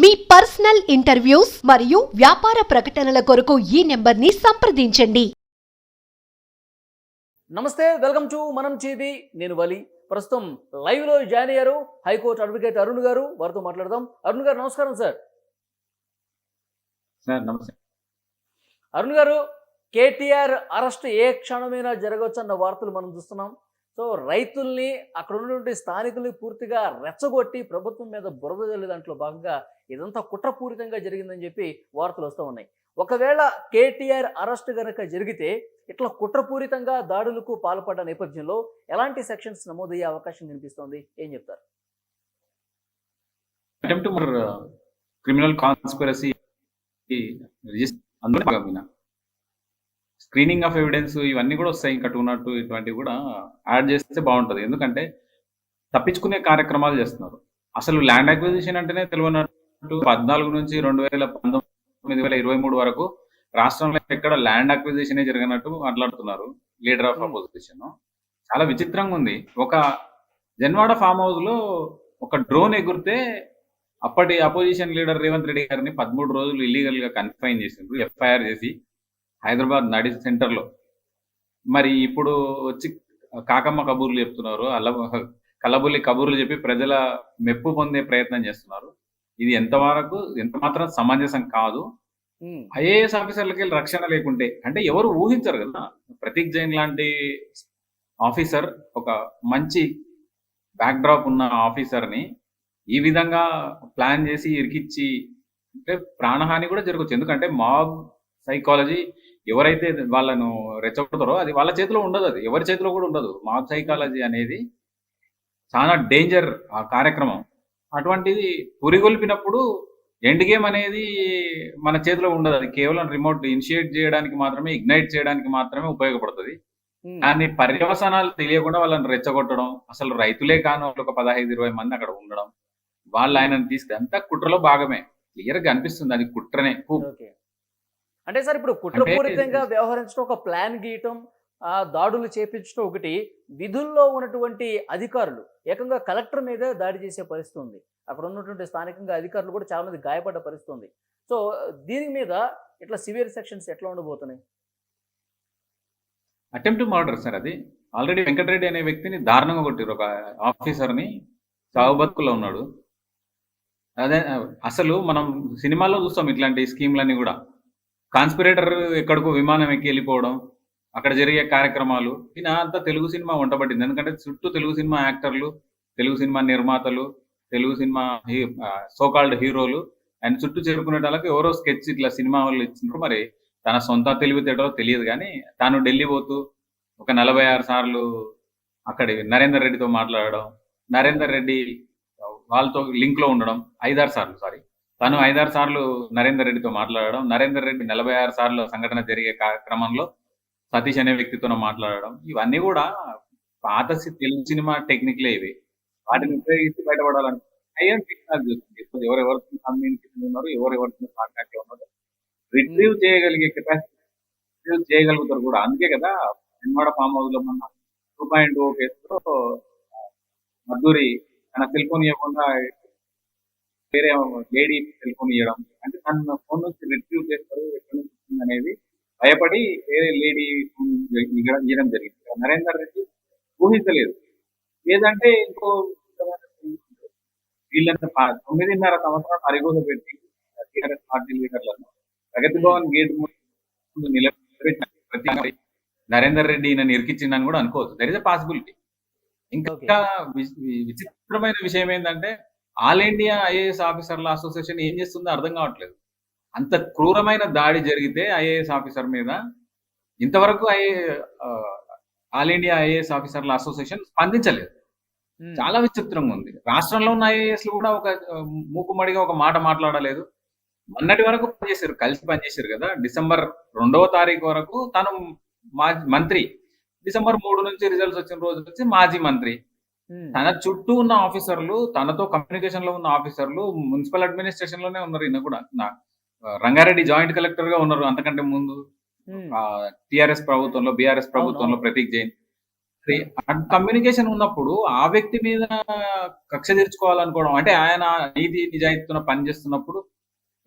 మీ personal interviews మరియు వ్యాపార ప్రకటనల కొరకు ఈ నెంబర్ని సంప్రదించండి. నమస్తే వెల్కమ్ టు మనం చేది నేను వలి. ప్రస్తుతం లైవ్లో జాయిన్ అయ్యారు హైకోర్టు అడ్వకేట్ అరుణ్ గారు. వారితో మాట్లాడదాం. అరుణ్ గారు నమస్కారం సార్. సార్ నమస్తే. అరుణ్ గారు కేటీఆర్ అరెస్ట్ ఏ క్షణమైనా జరగవచ్చు అన్న వార్తలు మనం చూస్తున్నాం. సో రైతుల్ని అక్కడ ఉన్నటువంటి స్థానికుల్ని పూర్తిగా రెచ్చగొట్టి ప్రభుత్వం మీద బురద జల్లి దాంట్లో భాగంగా ఇదంతా కుట్రపూరితంగా జరిగిందని చెప్పి వార్తలు వస్తూ ఉన్నాయి. ఒకవేళ కేటీఆర్ అరెస్ట్ గనక జరిగితే ఇట్లా కుట్రపూరితంగా దాడులకు పాల్పడ్డ నేపథ్యంలో ఎలాంటి సెక్షన్స్ నమోదయ్యే అవకాశం కనిపిస్తోంది? ఏం చెప్తారు? క్రిమినల్ కాన్స్పిరసీ అందులో స్క్రీనింగ్ ఆఫ్ ఎవిడెన్స్ ఇవన్నీ కూడా వస్తాయి. ఇంకా టూ నాట్ టూ ఇటువంటివి కూడా యాడ్ చేస్తే బాగుంటుంది. ఎందుకంటే తప్పించుకునే కార్యక్రమాలు చేస్తున్నారు. అసలు ల్యాండ్ అక్విజిషన్ అంటేనే తెలియనట్టు పద్నాలుగు నుంచి రెండు వేల పంతొమ్మిది వేల ఇరవై మూడు వరకు రాష్ట్రంలో ఎక్కడ ల్యాండ్ అక్విజిషన్ జరిగినట్టు మాట్లాడుతున్నారు. లీడర్ ఆఫ్ అపోజిషన్ చాలా విచిత్రంగా ఉంది. ఒక జన్వాడ ఫామ్ హౌస్లో ఒక డ్రోన్ ఎగురితే అప్పటి అపోజిషన్ లీడర్ రేవంత్ రెడ్డి గారిని పదమూడు రోజులు ఇల్లీగల్గా కన్ఫైన్ చేసిండ్రు ఎఫ్ఐఆర్ చేసి. హైదరాబాద్ నడి సెంటర్లో మరి ఇప్పుడు వచ్చి కాకమ్మ కబూర్లు చెప్తున్నారు అల్ల కల్లబుల్లి కబూర్లు చెప్పి ప్రజల మెప్పు పొందే ప్రయత్నం చేస్తున్నారు. ఇది ఎంతవరకు ఎంత మాత్రం సమంజసం కాదు. ఐఏఎస్ ఆఫీసర్లకి రక్షణ లేకుంటే అంటే ఎవరు ఊహించరు కదా. ప్రతీక్ జైన్ లాంటి ఆఫీసర్ ఒక మంచి బ్యాక్ డ్రాప్ ఉన్న ఆఫీసర్ని ఈ విధంగా ప్లాన్ చేసి ఇరికిచ్చి అంటే ప్రాణహాని కూడా జరగచ్చు. ఎందుకంటే మాబ్ సైకాలజీ ఎవరైతే వాళ్ళను రెచ్చగొడతారో అది వాళ్ళ చేతిలో ఉండదు అది. ఎవరి చేతిలో కూడా ఉండదు. మాబ్ సైకాలజీ అనేది చాలా డేంజర్ ఆ కార్యక్రమం. అటువంటిది పురిగొల్పినప్పుడు ఎండ్ గేమ్ అనేది మన చేతిలో ఉండదు. అది కేవలం రిమోట్ ఇనిషియేట్ చేయడానికి మాత్రమే ఇగ్నైట్ చేయడానికి మాత్రమే ఉపయోగపడుతుంది. ఉమ్, దాని పర్యవసానాలు తెలియకుండా వాళ్ళని రెచ్చగొట్టడం అసలు రైతులే కాని వాళ్ళు ఒక పదహైదు ఇరవై మంది అక్కడ ఉండడం వాళ్ళు ఆయనను తీసుకు అంతా కుట్రలో భాగమే. క్లియర్గా అనిపిస్తుంది అది కుట్రనే. అంటే సార్ ఇప్పుడు కుట్రపూరితంగా వ్యవహరించడం ఒక ప్లాన్ గీయటం ఆ దాడులు చేపించడం ఒకటి విధుల్లో ఉన్నటువంటి అధికారులు ఏకంగా కలెక్టర్ మీద దాడి చేసే పరిస్థితి ఉంది. అక్కడ ఉన్నటువంటి స్థానికంగా అధికారులు కూడా చాలా మంది గాయపడ్డ పరిస్థితి ఉంది. సో దీని మీద ఇట్లా సివియర్ సెక్షన్స్ ఎట్లా ఉండబోతున్నాయి? అటెంప్ట్ మర్డర్ సార్ అది. ఆల్రెడీ వెంకటరెడ్డి అనే వ్యక్తిని దారుణంగా కొట్టారు ఒక ఆఫీసర్ని చావు బతుకులో ఉన్నాడు. అదే అసలు మనం సినిమాల్లో చూస్తాం ఇట్లాంటి స్కీమ్లన్నీ కూడా. కాన్స్పిరేటర్ ఎక్కడికో విమానం ఎక్కి వెళ్ళిపోవడం అక్కడ జరిగే కార్యక్రమాలు ఈయన అంతా తెలుగు సినిమా వంటబడింది ఎందుకంటే చుట్టూ తెలుగు సినిమా యాక్టర్లు తెలుగు సినిమా నిర్మాతలు తెలుగు సినిమా సోకాల్డ్ హీరోలు ఆయన చుట్టూ చేరుకునే వాళ్ళకి ఎవరో స్కెచ్ ఇట్లా సినిమా వాళ్ళు ఇచ్చినారు మరి తన సొంత తెలివితేటో తెలియదు కానీ తాను ఢిల్లీ పోతూ ఒక నలభై ఆరు సార్లు అక్కడి నరేందర్ రెడ్డితో మాట్లాడడం నరేందర్ రెడ్డి వాళ్ళతో లింక్లో ఉండడం ఐదారు సార్లు సారీ. తను ఐదారు సార్లు నరేందర్ రెడ్డితో మాట్లాడడం నరేందర్ రెడ్డి నలభై ఆరు సార్లు సంఘటన జరిగే క్రమంలో సతీష్ అనే వ్యక్తితో మాట్లాడడం. ఇవన్నీ కూడా పాత తెలుగు సినిమా టెక్నిక్లే ఇవి. వాటిని ఉపయోగించి బయటపడాలని అయ్యేం టెక్నాలజీ వస్తుంది ఇప్పుడు ఎవరెవరితో కమ్యూనికేషన్ ఉన్నారు ఎవరెవరితో కాంటాక్ట్ ఉన్నారు? రిట్రీవ్ చేయగలిగే కెపాసిటీ రిట్రీవ్ చేయగలుగుతారు కూడా. అందుకే కదా సినిమాడ ఫామ్ హౌస్లో మన టూ పాయింట్ ఓ కేసులో మద్దూరి తన సెల్ ఫోన్ ఇవ్వకుండా వేరే లేడీ సెల్ ఫోన్ ఇవ్వడం అంటే తన ఫోన్ నుంచి రిట్రీవ్ చేస్తారు ఎక్కడి నుంచి అనేది భయపడి వేరే లేడీ ఫోన్ ఇవ్వడం జరిగింది. నరేందర్ రెడ్డి ఊహించలేదు. లేదంటే ఇంకో వీళ్ళంతా తొమ్మిదిన్నర సంవత్సరాలు అరిగోలు పెట్టి టీఆర్ఎస్ పార్టీ లీడర్లను ప్రగతి భవన్ గేట్ ముందు ఒక్కరి నరేందర్ రెడ్డి నన్ను ఇరికిచ్చిందని కూడా అనుకోవచ్చు. దర్ ఇస్ అ పాసిబిలిటీ ఇంకా విచిత్రమైన విషయం ఏంటంటే ఆల్ ఇండియా ఐఏఎస్ ఆఫీసర్ల అసోసియేషన్ ఏం చేస్తుందో అర్థం కావట్లేదు. అంత క్రూరమైన దాడి జరిగితే ఐఏఎస్ ఆఫీసర్ మీద ఇంతవరకు ఐ ఆల్ ఇండియా ఐఏఎస్ ఆఫీసర్ల అసోసియేషన్ స్పందించలేదు. చాలా విచిత్రంగా ఉంది. రాష్ట్రంలో ఉన్న ఐఏఎస్లు కూడా ఒక మూకుమ్మడిగా ఒక మాట మాట్లాడలేదు. మొన్నటి వరకు పనిచేశారు కలిసి పనిచేశారు కదా. డిసెంబర్ రెండవ తారీఖు వరకు తను మాజీ మంత్రి. డిసెంబర్ మూడు నుంచి రిజల్ట్స్ వచ్చిన రోజు నుంచి మాజీ మంత్రి. తన చుట్టూ ఉన్న ఆఫీసర్లు తనతో కమ్యూనికేషన్లో ఉన్న ఆఫీసర్లు మున్సిపల్ అడ్మినిస్ట్రేషన్లోనే ఉన్నారు ఈయన కూడా. నా- రంగారెడ్డి జాయింట్ కలెక్టర్గా ఉన్నారు అంతకంటే ముందు. టిఆర్ఎస్ ప్రభుత్వంలో బీఆర్ఎస్ ప్రభుత్వంలో. ప్రతీక్ జైన్. కమ్యూనికేషన్ ఉన్నప్పుడు ఆ వ్యక్తి మీద కక్ష తీర్చుకోవాలనుకోవడం అంటే ఆయన నీతి నిజాయితీతో పనిచేస్తున్నప్పుడు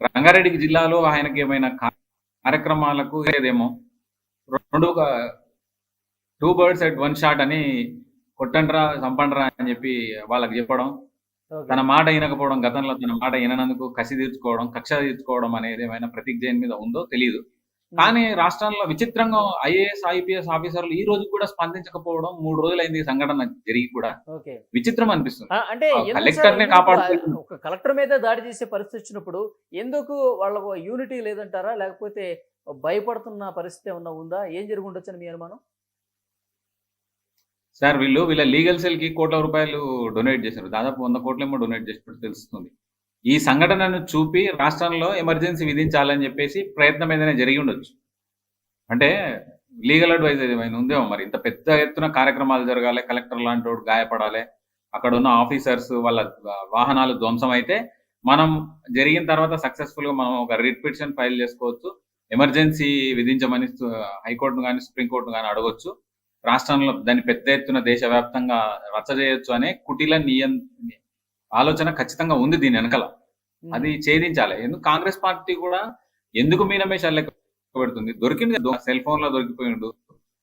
రంగారెడ్డి జిల్లాలో ఆయనకి ఏమైనా కార్యక్రమాలకు ఏదేమో రెండు two birds at one shot అని కొట్టండ్రా చంపండ్రా అని చెప్పి వాళ్ళకి చెప్పడం. తన మాట వినకపోవడం గతంలో తన మాట విననందుకు కసి తీర్చుకోవడం కక్ష తీర్చుకోవడం అనేది ఏమైనా ప్రతీక్ జైన్ మీద ఉందో తెలియదు కానీ రాష్ట్రంలో విచిత్రంగా ఐఏఎస్ ఐపీఎస్ ఆఫీసర్లు ఈ రోజు కూడా స్పందించకపోవడం మూడు రోజులైంది సంఘటన జరిగి కూడా. విచిత్రం అనిపిస్తుంది. అంటే కాపాడుకుంటున్నాం. ఒక కలెక్టర్ మీద దాడి చేసే పరిస్థితి వచ్చినప్పుడు ఎందుకు వాళ్ళకు యూనిటీ లేదంటారా? లేకపోతే భయపడుతున్న పరిస్థితి ఏమన్నా ఉందా? ఏం జరిగి ఉండొచ్చని మీ అనుమానం? సార్ వీళ్ళు వీళ్ళ లీగల్ సెల్కి కోట్ల రూపాయలు డొనేట్ చేశారు. దాదాపు వంద కోట్లేమో డొనేట్ చేసినట్టు తెలుస్తుంది. ఈ సంఘటనను చూపి రాష్ట్రంలో ఎమర్జెన్సీ విధించాలని చెప్పేసి ప్రయత్నం ఏదైనా జరిగి ఉండొచ్చు. అంటే లీగల్ అడ్వైజ్ ఏమైనా ఉందేమో మరి? ఇంత పెద్ద ఎత్తున కార్యక్రమాలు జరగాలి కలెక్టర్ లాంటి వాడు గాయపడాలి అక్కడ ఉన్న ఆఫీసర్స్ వాళ్ళ వాహనాలు ధ్వంసం అయితే మనం జరిగిన తర్వాత సక్సెస్ఫుల్గా మనం ఒక రిట్ పిటిషన్ ఫైల్ చేసుకోవచ్చు. ఎమర్జెన్సీ విధించమని హైకోర్టు కానీ సుప్రీంకోర్టును కానీ అడగొచ్చు. రాష్ట్రంలో దాన్ని పెద్ద ఎత్తున దేశవ్యాప్తంగా రచ్చ చేయొచ్చు అనే కుటిల నియం ఆలోచన ఖచ్చితంగా ఉంది దీని వెనకాల. అది ఛేదించాలి. ఎందుకు కాంగ్రెస్ పార్టీ కూడా ఎందుకు మీనమేషాలు లెక్క పెడుతుంది? దొరికింది సెల్ ఫోన్లో దొరికిపోయిండు.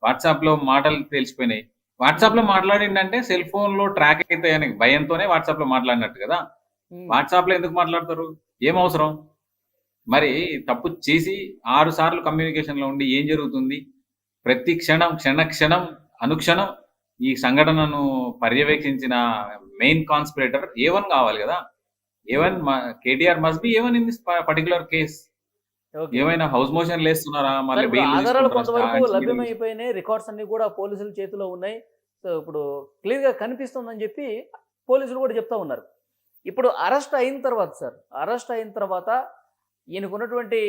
వాట్సాప్లో మాటలు తెలిసిపోయినాయి. వాట్సాప్లో మాట్లాడిండంటే సెల్ ఫోన్లో ట్రాక్ అవుతాయని భయంతోనే వాట్సాప్లో మాట్లాడినట్టు కదా. వాట్సాప్లో ఎందుకు మాట్లాడతారు? ఏం అవసరం? మరి తప్పు చేసి ఆరు సార్లు కమ్యూనికేషన్లో ఉండి ఏం జరుగుతుంది? ప్రతి క్షణం క్షణ క్షణం అనుక్షణం ఈ సంఘటనను పర్యవేక్షించిన మెయిన్ కాన్స్పిరేటర్ ఏ వన్ కావాలి కదా. A one KTR must be A one in this particular case. ఏమైనా హౌస్ మోషన్ లేస్తున్నారా మళ్ళీ ఆధారాలు? కొంతవరకు లభ్యమైపోయినాయి రికార్డ్స్ అన్ని కూడా పోలీసుల చేతిలో ఉన్నాయి. సో ఇప్పుడు క్లియర్గా కనిపిస్తుందని చెప్పి పోలీసులు కూడా చెప్తా ఉన్నారు. ఇప్పుడు అరెస్ట్ అయిన తర్వాత సార్ అరెస్ట్ అయిన తర్వాత ఈయనకు ఉన్నటువంటి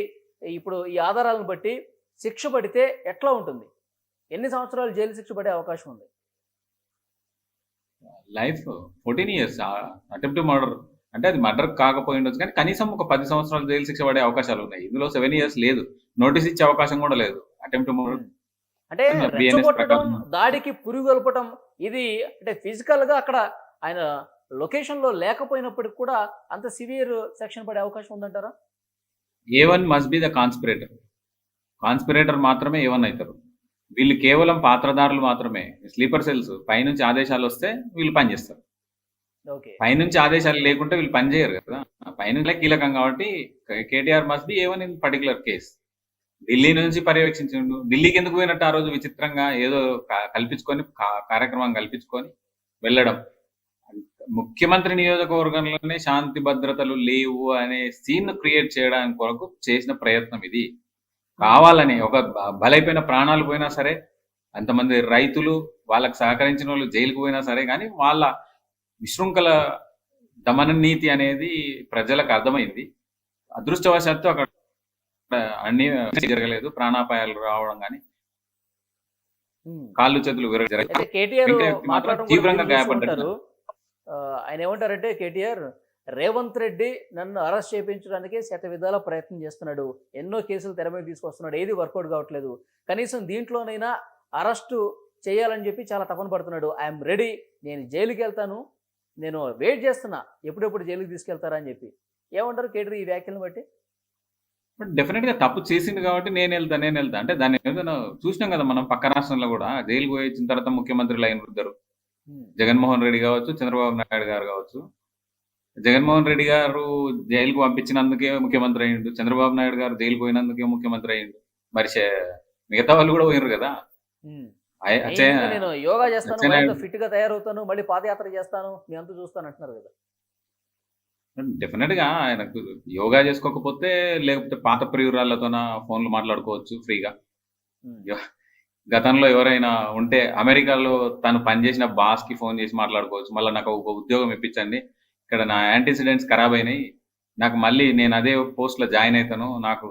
ఇప్పుడు ఈ ఆధారాలను బట్టి శిక్ష పడితే ఎట్లా ఉంటుంది? ఎన్ని సంవత్సరాలు జైలు శిక్ష పడే అవకాశం ఉంది? Life fourteen years attempt murder. అంటే అది మర్డర్ కాకపోయి ఉండొచ్చు కానీ కనీసం ఒక పది సంవత్సరాలు జైలు శిక్ష పడే అవకాశాలు ఉన్నాయి. ఇందులో సెవెన్ ఇయర్స్ లేదు. నోటీస్ ఇచ్చే అవకాశం కూడా లేదు. Attempt murder. అంటే. దాడికి పురుగొల్పటం ఇది అంటే ఫిజికల్గా అక్కడ ఆయన లొకేషన్లో లేకపోయినప్పటికి కూడా అంత సివియర్ సెక్షన్ పడే అవకాశం ఉందంటారా? A one must be the conspirator conspirator మాత్రమే ఏ వన్ అవుతారు. వీళ్ళు కేవలం పాత్రదారులు మాత్రమే. స్లీపర్ సెల్స్ పైనుంచి ఆదేశాలు వస్తే వీళ్ళు పనిచేస్తారు పైనుంచి ఆదేశాలు లేకుంటే వీళ్ళు పని చేయరు కదా. పైనుంచి కీలకం కాబట్టి KTR must be A one in particular case Delhi నుంచి పర్యవేక్షించిండు. ఢిల్లీకి ఎందుకు పోయినట్టు ఆ రోజు విచిత్రంగా ఏదో కల్పించుకొని కార్యక్రమం కల్పించుకొని వెళ్ళడం. ముఖ్యమంత్రి నియోజకవర్గంలోనే శాంతి భద్రతలు లేవు అనే సీన్ క్రియేట్ చేయడానికి కొరకు చేసిన ప్రయత్నం ఇది. కావాలని ఒక బలైపోయిన ప్రాణాలు పోయినా సరే అంతమంది రైతులు వాళ్ళకి సహకరించిన వాళ్ళు జైలుకు పోయినా సరే కానీ వాళ్ళ విశృంఖల దమన నీతి అనేది ప్రజలకు అర్థమైంది అదృష్టవశాత్తు అక్కడ అన్ని జరగలేదు ప్రాణాపాయాలు రావడం కానీ. కాళ్ళు చేతులు తీవ్రంగా. ఆ, ఆయన ఏమంటారంటే కేటీఆర్ రేవంత్ రెడ్డి నన్ను అరెస్ట్ చేయించడానికి శత విధాల ప్రయత్నం చేస్తున్నాడు. ఎన్నో కేసులు తెర మీద తీసుకొస్తున్నాడు. ఏది వర్కౌట్ కావట్లేదు. కనీసం దీంట్లోనైనా అరెస్టు చేయాలని చెప్పి చాలా తపన పడుతున్నాడు. I'm ready. నేను జైలుకి వెళ్తాను. నేను వెయిట్ చేస్తున్నా. ఎప్పుడెప్పుడు జైలుకి తీసుకెళ్తారా అని చెప్పి. ఏమంటారు కేటీఆర్ ఈ వ్యాఖ్యలను బట్టి? బట్ డెఫినెట్గా తప్పు చేసింది కాబట్టి నేను వెళ్తా నేను వెళ్తా. అంటే దాన్ని ఏదైనా చూసినాం కదా మనం పక్క రాష్ట్రంలో కూడా. జైలు పోయి వచ్చిన తర్వాత ముఖ్యమంత్రులు అయిన ఇద్దరు. జగన్మోహన్ రెడ్డి కావచ్చు చంద్రబాబు నాయుడు గారు కావచ్చు. జగన్మోహన్ రెడ్డి గారు జైలుకు పంపించినందుకే ముఖ్యమంత్రి అయ్యిండు. చంద్రబాబు నాయుడు గారు జైలు పోయినందుకే ముఖ్యమంత్రి అయ్యిండు. మరి మిగతా వాళ్ళు కూడా పోయినారు కదా? నేను యోగా చేస్తాను ఫిట్గా తయారవుతాను మళ్ళీ పాదయాత్ర చేస్తాను మీ అంతా చూస్తాను అంటున్నారు కదా. డెఫినెట్గా ఆయనకు యోగా చేసుకోకపోతే లేకపోతే పాత ప్రియురాళ్ళతోన ఫోన్లు మాట్లాడుకోవచ్చు ఫ్రీగా. గతంలో ఎవరైనా ఉంటే అమెరికాలో తను పనిచేసిన బాస్కి ఫోన్ చేసి మాట్లాడుకోవచ్చు. మళ్ళీ నాకు ఒక ఉద్యోగం ఇప్పించండి ఇక్కడ నా యాంటీసిడెంట్స్ ఖరాబ్ అయినాయి. నాకు మళ్ళీ నేను అదే పోస్ట్లో జాయిన్ అవుతాను నాకు.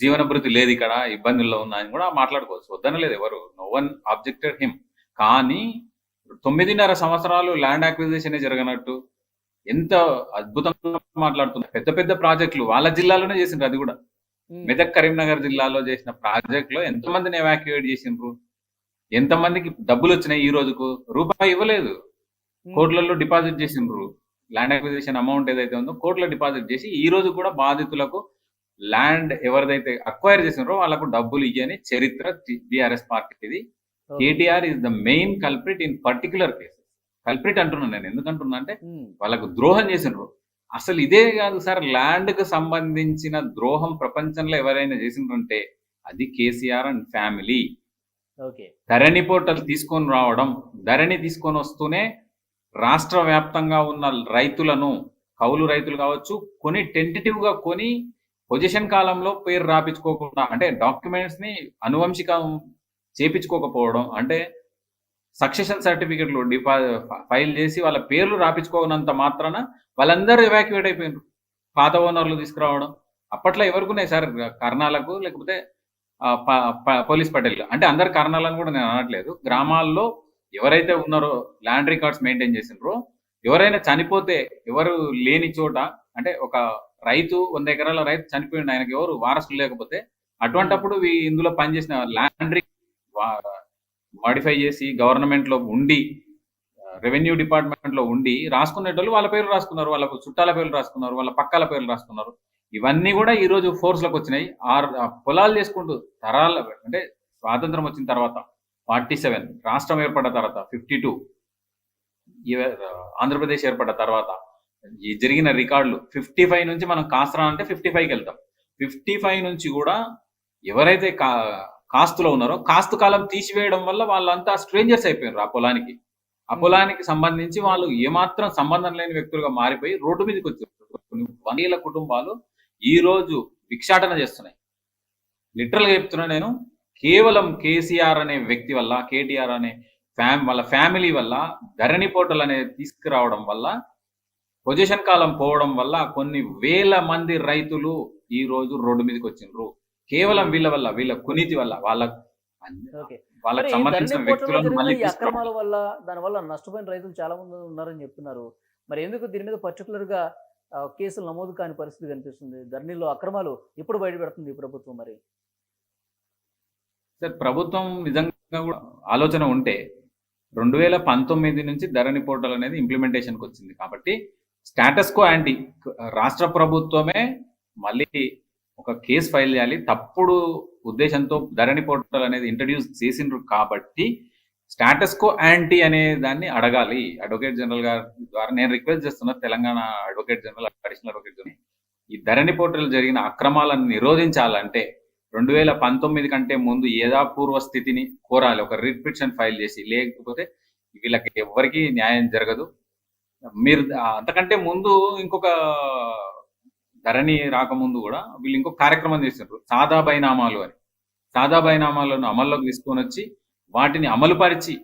జీవన భృతి లేదు ఇక్కడ ఇబ్బందుల్లో ఉన్నా అని కూడా మాట్లాడుకోవచ్చు. వద్దనలేదు ఎవరు. నో వన్ ఆబ్జెక్టెడ్ హిమ్ కానీ తొమ్మిదిన్నర సంవత్సరాలు ల్యాండ్ అక్విజిషన్ జరగనట్టు ఎంత అద్భుతంగా మాట్లాడుతున్నారు. పెద్ద పెద్ద ప్రాజెక్టులు వాళ్ళ జిల్లాలోనే చేసిండ్రు అది కూడా. మెదక్ కరీంనగర్ జిల్లాలో చేసిన ప్రాజెక్ట్లో ఎంత మందిని ఎవాక్యుయేట్ చేసిండ్రు? ఎంతమందికి డబ్బులు వచ్చినాయి ఈ రోజుకు? రూపాయి ఇవ్వలేదు. కోట్లలో డిపాజిట్ చేసిండ్రు ల్యాండ్ అక్విజిషన్ అమౌంట్ ఏదైతే ఉందో కోట్ల డిపాజిట్ చేసి ఈ రోజు కూడా బాధితులకు ల్యాండ్ ఎవరిదైతే అక్వైర్ చేసినారో వాళ్ళకు డబ్బులు ఇయ్యని చరిత్ర బీఆర్ఎస్ పార్టీది. KTR is the main culprit in particular cases culprit అంటున్నాను నేను. ఎందుకంటున్నా అంటే ఉమ్, వాళ్ళకు ద్రోహం చేసిండ్రు అసలు ఇదే కాదు సార్ ల్యాండ్కు సంబంధించిన ద్రోహం ప్రపంచంలో ఎవరైనా చేసిండ్రంటే అది KCR and family. Dharani portal తీసుకొని రావడం ధరణి తీసుకొని వస్తూనే రాష్ట్ర వ్యాప్తంగా ఉన్న రైతులను కౌలు రైతులు కావచ్చు కొని టెంటేటివ్గా కొని పొజిషన్ కాలంలో పేరు రాపించుకోకుండా అంటే డాక్యుమెంట్స్ని అనువంశికం చేపించుకోకపోవడం అంటే సక్సెషన్ సర్టిఫికెట్లు డిపా ఫైల్ చేసి వాళ్ళ పేర్లు రాపించుకోనంత మాత్రాన వాళ్ళందరూ ఎవాక్యువేట్ అయిపోయినారు పాత ఓనర్లు తీసుకురావడం. అప్పట్లో ఎవరికి ఉన్నాయి సార్? కర్ణాలకు లేకపోతే పోలీస్ పటేల్ అంటే అందరు కర్ణాలను కూడా నేను అనట్లేదు. గ్రామాల్లో ఎవరైతే ఉన్నారో ల్యాండ్ రికార్డ్స్ మెయింటైన్ చేసినారో ఎవరైనా చనిపోతే ఎవరు లేని చోట అంటే ఒక రైతు వంద ఎకరాల రైతు చనిపోయింది ఆయనకి ఎవరు వారసులు లేకపోతే అటువంటప్పుడు వీ- ఇందులో పనిచేసిన ల్యాండ్ మాడిఫై చేసి గవర్నమెంట్లో ఉండి రెవెన్యూ డిపార్ట్మెంట్లో ఉండి రాసుకునేటోళ్ళు వాళ్ళ పేర్లు రాసుకున్నారు వాళ్ళ చుట్టాల పేర్లు రాసుకున్నారు వాళ్ళ పక్కల పేర్లు రాసుకున్నారు. ఇవన్నీ కూడా ఈ రోజు ఫోర్స్లోకి వచ్చినాయి. ఆరు ఆ పొలాలు చేసుకుంటూ తరాల అంటే స్వాతంత్రం వచ్చిన తర్వాత ఫార్టీ సెవెన్ రాష్ట్రం ఏర్పడ్డ తర్వాత ఫిఫ్టీ టూ ఆంధ్రప్రదేశ్ ఏర్పడ్డ తర్వాత ఈ జరిగిన రికార్డులు ఫిఫ్టీ ఫైవ్ నుంచి మనం కాస్త్రా అంటే ఫిఫ్టీ ఫైవ్కి వెళ్తాం. ఫిఫ్టీ ఫైవ్ నుంచి కూడా ఎవరైతే కా కాస్తులో ఉన్నారో కాస్తు కాలం తీసివేయడం వల్ల వాళ్ళంతా స్ట్రేంజర్స్ అయిపోయారు ఆ పొలానికి. ఆ పొలానికి సంబంధించి వాళ్ళు ఏమాత్రం సంబంధం లేని వ్యక్తులుగా మారిపోయి రోడ్డు మీదకి వచ్చారు. కొన్ని వందల కుటుంబాలు ఈ రోజు భిక్షాటన చేస్తున్నాయి. లిటరల్గా చెప్తున్నా నేను కేవలం కేసీఆర్ అనే వ్యక్తి వల్ల కేటీఆర్ అనే ఫ్యామ్ వాళ్ళ ఫ్యామిలీ వల్ల ధరణి పోర్టల్ అనేది తీసుకురావడం వల్ల పొజిషన్ కాలం పోవడం వల్ల కొన్ని వేల మంది రైతులు ఈ రోజు రోడ్డు మీదకి వచ్చిండ్రు. కేవలం వీళ్ళ వల్ల వీళ్ళ కునీతి వల్ల వాళ్ళ ఓకే. వాళ్ళకి సంబంధించిన వ్యక్తులను మళ్ళీ. అక్రమాల వల్ల దాని వల్ల నష్టపోయిన రైతులు చాలా మంది ఉన్నారని చెప్తున్నారు. మరి ఎందుకు దీని మీద పర్టికులర్గా కేసులు నమోదు కాని పరిస్థితి కనిపిస్తుంది? ధరణిలో అక్రమాలు ఎప్పుడు బయట పెడుతుంది ఈ ప్రభుత్వం మరి? సార్ ప్రభుత్వం నిజంగా కూడా ఆలోచన ఉంటే రెండు వేల పంతొమ్మిది నుంచి ధరణి పోర్టల్ అనేది ఇంప్లిమెంటేషన్కి వచ్చింది. కాబట్టి స్టాటస్ కో యాంటీ రాష్ట్ర ప్రభుత్వమే మళ్ళీ ఒక కేసు ఫైల్ చేయాలి. తప్పుడు ఉద్దేశంతో ధరణి పోర్టల్ అనేది ఇంట్రడ్యూస్ చేసిండ్రు కాబట్టి స్టాటస్ కో యాంటీ అనే దాన్ని అడగాలి. అడ్వకేట్ జనరల్ గారి ద్వారా నేను రిక్వెస్ట్ చేస్తున్నా Telangana advocate general additional advocate general ఈ ధరణి పోర్టల్ జరిగిన అక్రమాలను నిరోధించాలంటే రెండు వేల పంతొమ్మిది కంటే ముందు యథాపూర్వ స్థితిని కోరాలి. ఒక రిపిటిషన్ ఫైల్ చేసి లేకపోతే వీళ్ళకి ఎవరికి న్యాయం జరగదు. మీరు అంతకంటే ముందు ఇంకొక ధరణి రాకముందు కూడా వీళ్ళు ఇంకొక కార్యక్రమం చేసినారు సాదా బైనామాలు అని. సాదా బైనామాలను అమల్లోకి తీసుకొని వచ్చి వాటిని అమలుపరిచి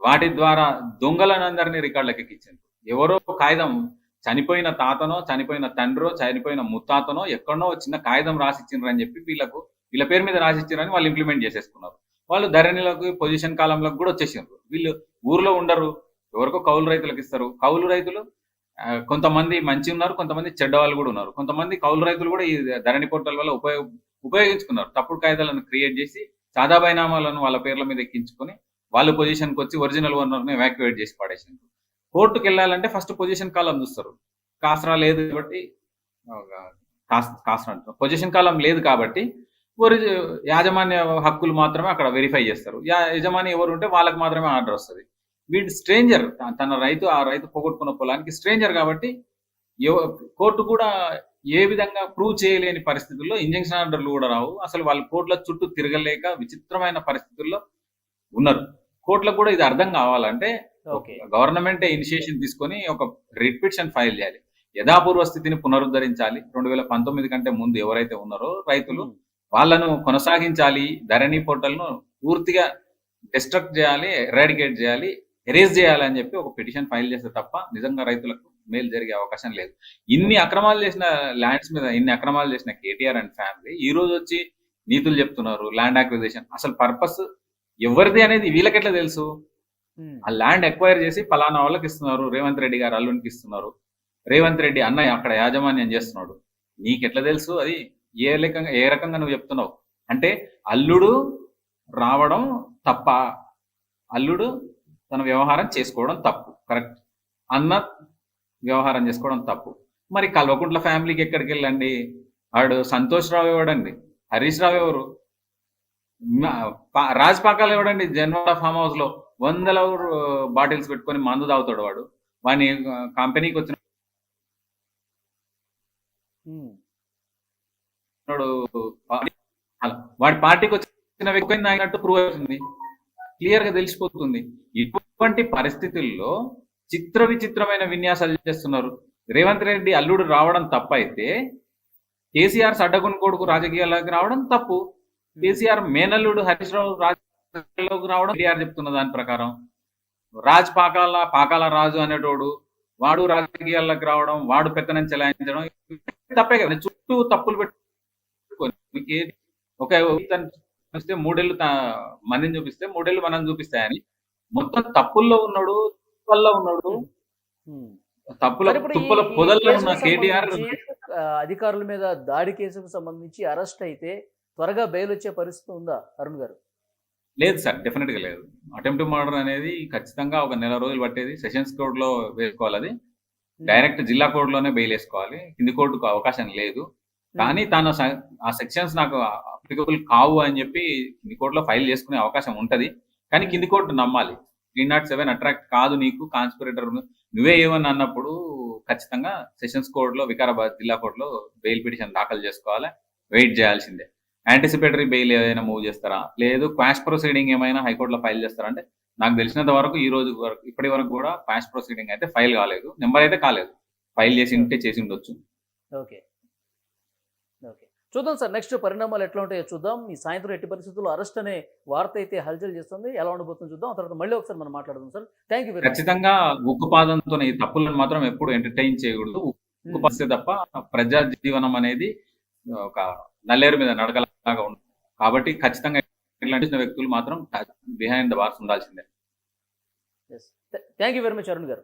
వాటి ద్వారా దొంగలనందరినీ రికార్డులకు ఎక్కించారు ఎవరో కాగితం చనిపోయిన తాతనో చనిపోయిన తండ్రో చనిపోయిన ముత్తాతనో ఎక్కడో చిన్న కాగితం రాసిచ్చిండ్రు అని చెప్పి వీళ్ళకు వీళ్ళ పేరు మీద రాసిచ్చారని వాళ్ళు ఇంప్లిమెంట్ చేసేసుకున్నారు. వాళ్ళు ధరణిలకు పొజిషన్ కాలంలోకి కూడా వచ్చేసిండ్రు వీళ్ళు ఊర్లో ఉండరు. ఎవరికో కౌలు రైతులకు ఇస్తారు. కౌలు రైతులు కొంతమంది మంచి ఉన్నారు కొంతమంది చెడ్డ వాళ్ళు కూడా ఉన్నారు. కొంతమంది కౌలు రైతులు కూడా ఈ ధరణి పోర్టల్ వల్ల ఉపయోగ ఉపయోగించుకున్నారు. తప్పుడు కాగితాలను క్రియేట్ చేసి సాదా బైనామాలను వాళ్ళ పేర్ల మీద ఎక్కించుకొని వాళ్ళు పొజిషన్కి వచ్చి ఒరిజినల్ ఓనర్ని ఎవాక్యువేట్ చేసి పడేసిండ్రు కోర్టుకు వెళ్ళాలంటే ఫస్ట్ పొజిషన్ కాలం చూస్తారు. కాసరా లేదు కాబట్టి కాసరా అంటారు పొజిషన్ కాలం లేదు కాబట్టి ఒరిజి యాజమాన్య హక్కులు మాత్రమే అక్కడ వెరిఫై చేస్తారు. యా యజమాని ఎవరు ఉంటే వాళ్ళకి మాత్రమే ఆర్డర్ వస్తుంది. వీడు స్ట్రేంజర్ తన రైతు ఆ రైతు పోగొట్టుకున్న పొలానికి స్ట్రేంజర్ కాబట్టి కోర్టు కూడా ఏ విధంగా ప్రూవ్ చేయలేని పరిస్థితుల్లో ఇంజక్షన్ ఆర్డర్లు కూడా రావు. అసలు వాళ్ళ కోర్టుల చుట్టూ తిరగలేక విచిత్రమైన పరిస్థితుల్లో ఉన్నారు. కోర్టులకు కూడా ఇది అర్థం కావాలంటే గవర్నమెంటే ఇనిషియేషన్ తీసుకొని ఒక రిపిటిషన్ ఫైల్ చేయాలి. యథాపూర్వ స్థితిని పునరుద్ధరించాలి. రెండు వేల పంతొమ్మిది కంటే ముందు ఎవరైతే ఉన్నారో రైతులు వాళ్ళను కొనసాగించాలి. ధరణి పోర్టల్ను పూర్తిగా డిస్ట్రక్ట్ చేయాలి ఎరాడికేట్ చేయాలి ఎరేజ్ చేయాలి అని చెప్పి ఒక పిటిషన్ ఫైల్ చేస్తే తప్ప నిజంగా రైతులకు మేలు జరిగే అవకాశం లేదు. ఇన్ని అక్రమాలు చేసిన ల్యాండ్స్ మీద ఇన్ని అక్రమాలు చేసిన కేటీఆర్ అండ్ ఫ్యామిలీ ఈ రోజు వచ్చి నీతులు చెప్తున్నారు ల్యాండ్ అక్విజిషన్. అసలు పర్పస్ ఎవరిది అనేది వీళ్ళకెట్లా తెలుసు? ఆ ల్యాండ్ ఎక్వైర్ చేసి పలానా వాళ్ళకి ఇస్తున్నారు రేవంత్ రెడ్డి గారు అల్లునికి ఇస్తున్నారు. రేవంత్ రెడ్డి అన్నయ్య అక్కడ యాజమాన్యం చేస్తున్నాడు. నీకెట్లా తెలుసు? అది ఏ రకంగా ఏ రకంగా నువ్వు చెప్తున్నావు? అంటే అల్లుడు రావడం తప్ప అల్లుడు తన వ్యవహారం చేసుకోవడం తప్పు కరెక్ట్? అన్న వ్యవహారం చేసుకోవడం తప్పు. మరి కల్వకుంట్ల ఫ్యామిలీకి ఎక్కడికి వెళ్ళండి? వాడు సంతోష్ రావు ఎవడండి? హరీష్ రావు ఎవరు? రాజ్ పాకాలు ఎవడండి? జన్వాడ ఫామ్ హౌస్లో వందల బాటిల్స్ పెట్టుకొని మందు తాగుతాడు వాడు. వాడిని ఆ, కంపెనీకి వచ్చిన వాడు పార్టీకి వచ్చిన వ్యక్తి ప్రూవ్ అవుతుంది. క్లియర్గా తెలిసిపోతుంది. ఇటువంటి పరిస్థితుల్లో చిత్ర విచిత్రమైన విన్యాసాలు చేస్తున్నారు. రేవంత్ రెడ్డి అల్లుడు రావడం తప్పైతే కేసీఆర్ సడ్డగుని కొడుకు రాజకీయాల్లోకి రావడం తప్పు. కేసీఆర్ మేనల్లుడు హరీష్ రావు రాజకీయాల్లోకి రావడం కేటీఆర్ చెప్తున్న దాని ప్రకారం. రాజ్ పాకాల పాకాల రాజు అనేటోడు వాడు రాజకీయాల్లోకి రావడం వాడు పెత్తనం చెలాయించడం తప్పే కదా. చుట్టూ తప్పులు పెట్టుకొని ఒక చూస్తే మూడేళ్ళు తా- మందిని చూపిస్తే మూడేళ్ళు మనం చూపిస్తాయని మొత్తం తప్పుల్లో ఉన్నాడు తుప్పల్లో ఉన్నాడు. తప్పుల తుప్పల పొదల్లో ఉన్న కేటీఆర్ అధికారుల మీద దాడి కేసుకు సంబంధించి అరెస్ట్ అయితే త్వరగా బెయిల్ వచ్చే పరిస్థితి ఉందా అరుణ్ గారు? లేదు సార్ డెఫినెట్గా లేదు అటెంప్ట్ మర్డర్ అనేది ఖచ్చితంగా ఒక నెల రోజులు పట్టేది. సెషన్స్ కోర్ట్లో వేసుకోవాలి అది. డైరెక్ట్ జిల్లా కోర్ట్లోనే బెయిల్ వేసుకోవాలి. కింది కోర్టుకు అవకాశం లేదు. కానీ తాను ఆ సెక్షన్స్ నాకు అప్లికబుల్ కావు అని చెప్పి కింది కోర్టులో ఫైల్ చేసుకునే అవకాశం ఉంటది. కానీ కింది కోర్టు నమ్మాలి. త్రీ నాట్ సెవెన్ అట్రాక్ట్ కాదు నీకు కాన్స్పిరేటర్ నువ్వే ఏమని అన్నప్పుడు ఖచ్చితంగా సెషన్స్ కోర్ట్లో వికారాబాద్ జిల్లా కోర్ట్లో బెయిల్ పిటిషన్ దాఖలు చేసుకోవాలి. వెయిట్ చేయాల్సిందే. యాంటిసిపేటరీ బెయిల్ ఏదైనా మూవ్ చేస్తారా? లేదు క్వాష్ ప్రొసీడింగ్ ఏమైనా హైకోర్టులో ఫైల్ చేస్తారా? అంటే నాకు తెలిసినంత వరకు ఈ రోజు వరకు ఇప్పటి వరకు కూడా క్వాష్ ప్రొసీడింగ్ అయితే ఫైల్ కాలేదు. నెంబర్ అయితే కాలేదు. ఫైల్ చేసి ఉంటే చేసి ఉండొచ్చు. ఓకే. ఓకే. చూద్దాం సార్ నెక్స్ట్ పరిణామాలు ఎట్లా ఉంటాయో చూద్దాం. ఈ సాయంత్రం ఎట్టి పరిస్థితుల్లో అరెస్ట్ అనే వార్త అయితే హల్చల్ చేస్తుంది. ఎలా ఉండబోతుందో చూద్దాం. ఆ తర్వాత మళ్ళీ ఒకసారి మనం మాట్లాడదాం సార్. థ్యాంక్ యూ ఖచ్చితంగా ఉక్కుపాదంతో ఈ తప్పులను మాత్రం ఎప్పుడు ఎంటర్టైన్ చేయకూడదు. ఉక్కుపాస్తే తప్ప ప్రజా జీవనం అనేది ఒక నల్లేరు మీద లాగా ఉంటుంది కాబట్టి ఖచ్చితంగా ఇట్లాంటి వ్యక్తులు మాత్రం బిహైండ్ ద బార్స్ ఉండాల్సిందే. Thank you very much Arun గారు.